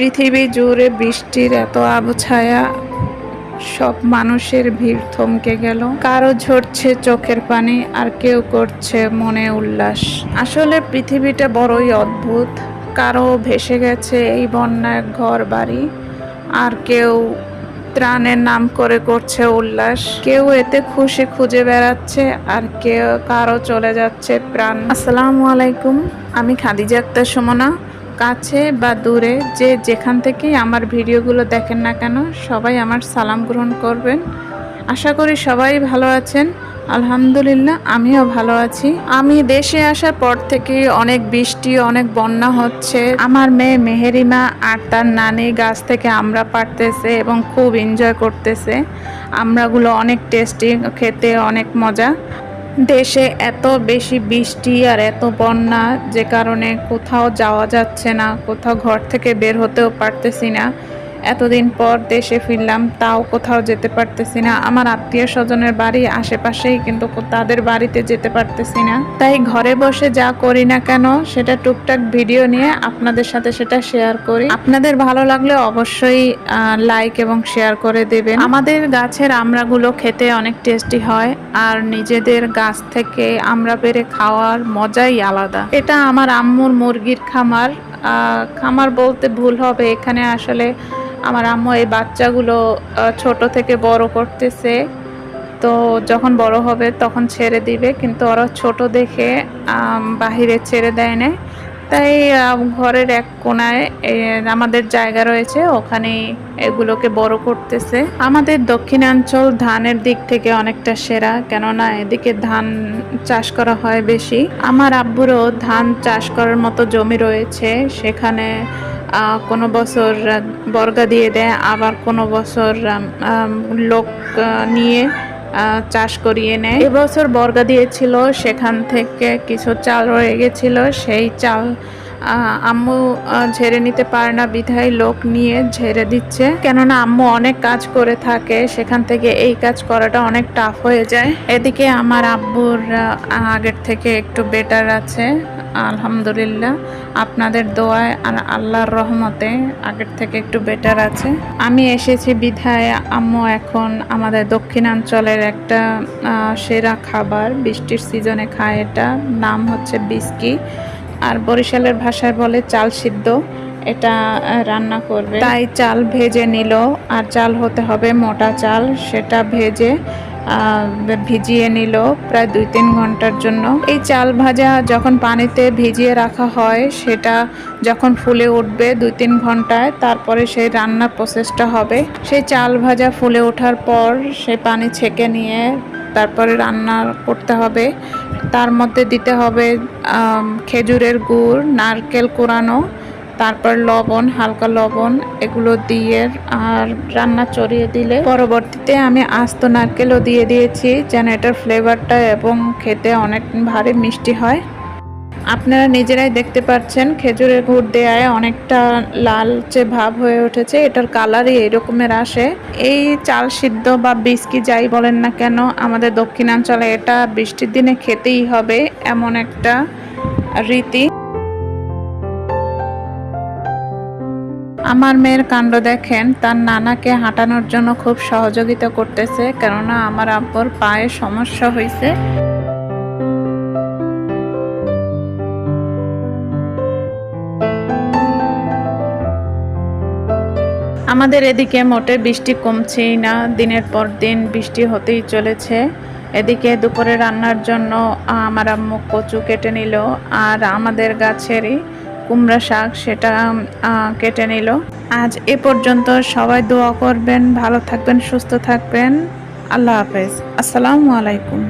পৃথিবী জুড়ে বৃষ্টির এত আবছায়া সব মানুষের ভিড় থমকে গেল। কারও ঝরছে চোখের পানি, আর কেউ করছে মনে উল্লাস। আসলে পৃথিবীটা বড়ই অদ্ভুত। কারও ভেসে গেছে এই বন্যায় ঘর বাড়ি, আর কেউ ত্রাণের নাম করে করছে উল্লাস। কেউ এতে খুশি খুঁজে বেড়াচ্ছে, আর কেউ কারও চলে যাচ্ছে প্রাণ। আসসালামু আলাইকুম, আমি খাদিজা আক্তার সুমনা। কাছে বা দূরে যে যেখান থেকেই আমার ভিডিওগুলো দেখেন না কেন, সবাই আমার সালাম গ্রহণ করবেন। আশা করি সবাই ভালো আছেন। আলহামদুলিল্লাহ, আমিও ভালো আছি। আমি দেশে আসার পর থেকে অনেক বৃষ্টি, অনেক বন্যা হচ্ছে। আমার মেয়ে মেহেরিমা আর তার নানি গাছ থেকে আমরা পারতেছে এবং খুব এনজয় করতেছে। আমরাগুলো অনেক টেস্টি খেতে অনেক মজা। দেশে এত বেশি বৃষ্টি আর এত বন্যা যে কারণে কোথাও যাওয়া যাচ্ছে না, কোথাও ঘর থেকে বের হতেও পারতেছি না। এতদিন পর দেশে ফিরলাম, তাও কোথাও যেতে পারতেছি না। আমার আত্মীয় স্বজনের বাড়ি আশেপাশেই, কিন্তু তাদের বাড়িতে যেতে পারতেছি না। তাই ঘরে বসে যা করি না কেন, সেটা টুকটাক ভিডিও নিয়ে আপনাদের সাথে সেটা শেয়ার করি। আপনাদের ভালো লাগলে অবশ্যই লাইক এবং শেয়ার করে দেবেন। আমাদের গাছের আমড়াগুলো খেতে অনেক টেস্টি হয়, আর নিজেদের গাছ থেকে আমরা পেরে খাওয়ার মজাই আলাদা। এটা আমার আম্মুর মুরগির খামার। খামার বলতে ভুল হবে, এখানে আসলে আমার আম্মু এই বাচ্চাগুলো ছোট থেকে বড় করতেছে। তো যখন বড় হবে তখন ছেড়ে দিবে, কিন্তু ওরা ছোট দেখে বাহিরে ছেড়ে দেয় না তাই ঘরের এক কোনায় আমাদের জায়গা রয়েছে ওখানে এগুলোকে বড় করতেছে। আমাদের দক্ষিণাঞ্চল ধানের দিক থেকে অনেকটা সেরা, কেননা এদিকে ধান চাষ করা হয় বেশি। আমার আব্বুরও ধান চাষ করার মতো জমি রয়েছে, সেখানে কোনো বছর বর্গা দিয়ে দেয়, আবার কোনো বছর লোক নিয়ে চাষ করিয়ে নেয়। এবছর বর্গা দিয়েছিল, সেখান থেকে কিছু চাল রয়ে গেছিল, সেই চাল আম্মু ঝেড়ে নিতে পারে না, বিধায় লোক নিয়ে ঝেড়ে দিচ্ছে। কেননা আম্মু অনেক কাজ করে থাকে, সেখান থেকে এই কাজ করাটা অনেক টাফ হয়ে যায়। এদিকে আমার আব্বুর আগের থেকে একটু বেটার আছে, আলহামদুলিল্লাহ। আপনাদের দোয়ায় আর আল্লাহর রহমতে আগের থেকে একটু বেটার আছে। আমি এসেছি বিধায়, আম্মু এখন আমাদের দক্ষিণাঞ্চলের একটা সেরা খাবার, বৃষ্টির সিজনে খায় এটা। নাম হচ্ছে বিস্কি। আর বরিশালের ভাষায় বলে চাল সিদ্ধ। এটা রান্না করবে। তাই চাল ভেজে নিল। আর চাল হতে হবে মোটা চাল। সেটা ভেজে ভিজিয়ে নিল প্রায় দুই তিন ঘণ্টার জন্য। এই চাল ভাজা যখন পানিতে ভিজিয়ে রাখা হয়, সেটা যখন ফুলে উঠবে দুই তিন ঘন্টায়, তারপরে সেই রান্নার প্রসেসটা হবে। সেই চাল ভাজা ফুলে ওঠার পর সেই পানি ছেঁকে নিয়ে তারপরে রান্না করতে হবে। তার মধ্যে দিতে হবে খেজুরের গুড়, নারকেল কোরানো, তারপর লবণ, হালকা লবণ, এগুলো দিয়ে আর রান্না চড়িয়ে দিলে পরবর্তীতে আমি আস্ত নারকেলও দিয়ে দিয়েছি। যেন এটার ফ্লেভারটা এবং খেতে অনেক ভারী মিষ্টি হয়। আপনারা নিজেরাই দেখতে পাচ্ছেন, খেজুরের গুড় দেয়ায় অনেকটা লালচে ভাব হয়ে উঠেছে, এটার কালারই এরকমের আসে। এই চাল সিদ্ধ বা বিস্কি যাই বলেন না কেন, আমাদের দক্ষিণাঞ্চলে এটা বৃষ্টির দিনে খেতেই হবে এমন একটা রীতি। আমার মেয়ের কাণ্ড দেখেন, তার নানাকে হাঁটানোর জন্য খুব সহযোগিতা করতেছে, কেননা আমার আব্বুর পায়ে সমস্যা হয়েছে আমাদের এদিকে মোটে বৃষ্টি কমছেই না, দিনের পর দিন বৃষ্টি হতেই চলেছে। এদিকে দুপুরে রান্নার জন্য আমার আম্মু কচু কেটে নিল আর আমাদের গাছেরই কুমড়া শাক সেটা কেটে নিল। আজ এ পর্যন্ত সবাই দোয়া করবেন, ভালো থাকবেন, সুস্থ থাকবেন। আল্লাহ হাফেজ। আসসালামু আলাইকুম।